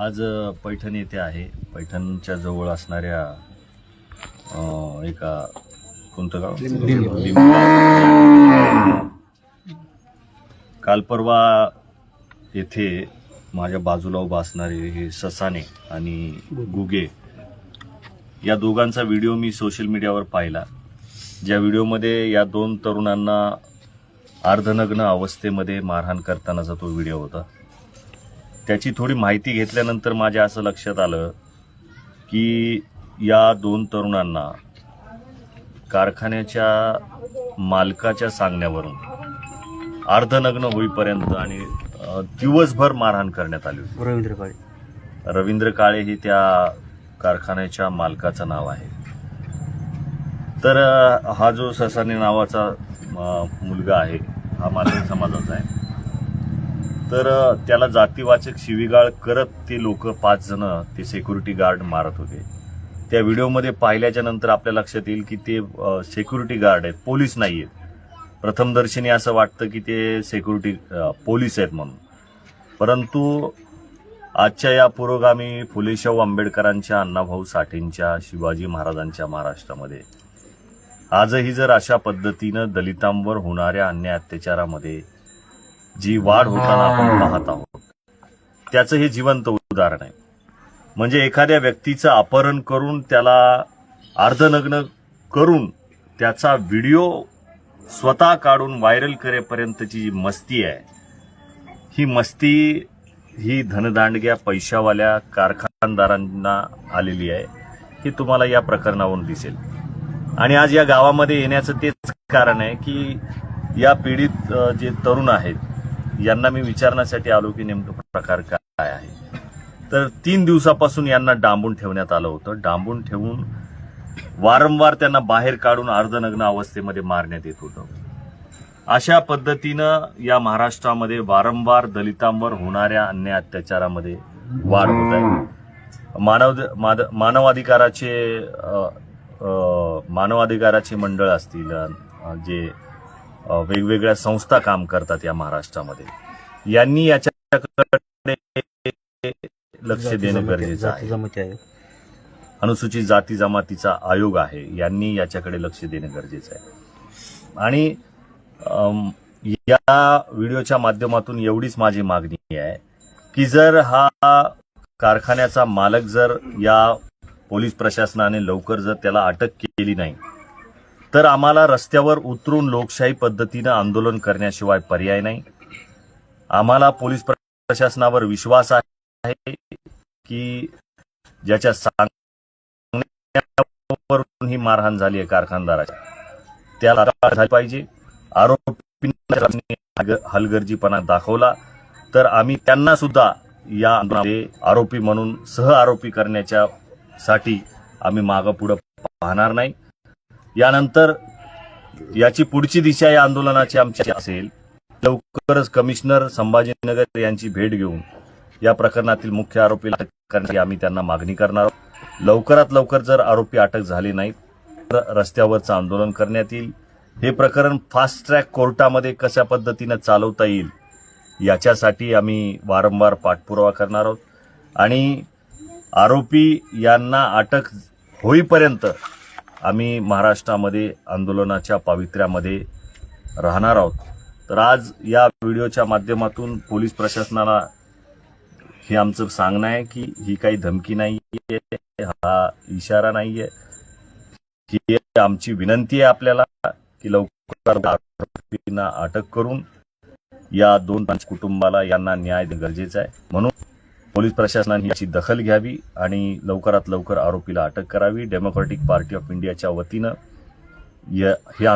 आज पैठण येथे आहे पैठणच्या जवळ असणाऱ्या अ, एका कोणतं गाव. काल परवा येथे माझ्या बाजूला उभा असणारे हे ससाने आणि गुगे या दोघांचा व्हिडिओ मी सोशल मीडियावर पाहिला. ज्या व्हिडिओमध्ये या दोन तरुणांना अर्धनग्न अवस्थेमध्ये मारहाण करतानाचा तो व्हिडिओ होता. त्याची थोडी माहिती घेतल्यानंतर माझ्या असं लक्षात आलं की या दोन तरुणांना कारखान्याच्या मालकाच्या सांगण्यावरून अर्धनग्न होईपर्यंत आणि दिवसभर मारहाण करण्यात आली होती. रवींद्र काळे. रवींद्र काळे हे त्या कारखान्याच्या मालकाचं नाव आहे. तर हा जो ससाने नावाचा मुलगा आहे हा मालक समाजाचा आहे. तर त्याला जातीवाचक शिवीगाळ करत ते लोक पाच जण ते सिक्युरिटी गार्ड मारत होते. त्या व्हिडिओमध्ये पाहिल्याच्या नंतर आपल्या लक्षात येईल की ते सिक्युरिटी गार्ड आहेत पोलीस नाही आहेत प्रथमदर्शनी असं वाटतं की ते सिक्युरिटी पोलीस आहेत म्हणून. परंतु आजच्या या पुरोगामी फुलेशाहू आंबेडकरांच्या अण्णाभाऊ साठेंच्या शिवाजी महाराजांच्या महाराष्ट्रामध्ये आजही जर अशा पद्धतीनं दलितांवर होणाऱ्या अन्याय अत्याचारामध्ये जी वाढ होताना आपण पाहत आहोत. त्याचं हे जिवंत उदाहरण आहे. म्हणजे एखाद्या व्यक्तीचं अपहरण करून त्याला अर्धनग्न करून त्याचा व्हिडिओ स्वतः काढून व्हायरल करेपर्यंतची जी मस्ती आहे ही मस्ती ही धनदांडग्या पैशावाल्या कारखानदारांना आलेली आहे हे तुम्हाला या प्रकरणावरून दिसेल. आणि आज या गावामध्ये येण्याचं तेच कारण आहे की या पीडित अ, जे तरुण आहेत यांना मी विचारण्यासाठी आलो की नेमकं प्रकार काय आहे. तर तीन दिवसापासून यांना डांबून ठेवण्यात आलं होतं. डांबून ठेवून वारंवार त्यांना बाहेर काढून अर्धनग्न अवस्थेमध्ये मारण्यात येत होतं. अशा पद्धतीनं या महाराष्ट्रामध्ये वारंवार दलितांवर होणाऱ्या अन्याय अत्याचारामध्ये वाढ होत आहे. मानव माद- मानवाधिकाराचे मानवाधिकाराचे मंडळ असतील जे वेगवेगळ्या संस्था काम करतात या महाराष्ट्रामध्ये. यांनी याच्याकडे लक्ष देणं गरजेचं आहे. अनुसूचित जाती जमातीचा आयोग आहे. यांनी याच्याकडे लक्ष देणं गरजेचं आहे. आणि या व्हिडिओच्या माध्यमातून एवढीच माझी मागणी आहे की जर हा कारखान्याचा मालक जर या पोलीस प्रशासनाने लवकर जर त्याला अटक केली नाही तर आम्हाला रस्त्यावर उतरून लोकशाही पद्धतीनं आंदोलन करण्याशिवाय पर्याय नाही. आम्हाला पोलीस प्रशासनावर विश्वास आहे की ज्याच्या सांगण्यावरून ही मारहाण झाली आहे कारखानदाराची. त्याला झाली पाहिजे. आरोपी हलगर्जीपणा दाखवला. तर आम्ही त्यांना सुद्धा या आंदोलनामध्ये आरोपी म्हणून सह आरोपी करण्याच्या साठी आम्ही मागं पुढं पाहणार नाही. यानंतर याची पुढची दिशा या आंदोलनाची आमची असेल. लवकरच कमिशनर संभाजीनगर यांची भेट घेऊन या प्रकरणातील मुख्य आरोपी अटक करण्याची आम्ही त्यांना मागणी करणार आहोत. लवकरात लवकर जर आरोपी अटक झाले नाहीत तर रस्त्यावरचं आंदोलन करण्यात येईल. हे प्रकरण फास्ट ट्रॅक कोर्टामध्ये कशा पद्धतीनं चालवता येईल याच्यासाठी आम्ही वारंवार पाठपुरावा करणार आहोत. आणि आरोपी यांना अटक होईपर्यंत आम्ही महाराष्ट्रामध्ये आंदोलनाच्या पावित्र्यामध्ये राहणार आहोत. तर आज या व्हिडिओच्या माध्यमातून पोलीस प्रशासनाला हे आमचं सांगणं आहे की ही काही धमकी नाही हा इशारा नाहीये. ही आमची विनंती आहे आपल्याला की लवकर आरोपींना अटक करून या दोन कुटुंबाला यांना न्याय गरजेचा गरजेचं आहे. म्हणून पोलीस प्रशासनाने याची दखल घ्यावी आणि लवकरात लवकर आरोपीला अटक करावी. डेमोक्रॅटिक पार्टी ऑफ इंडियाच्या वतीनं या-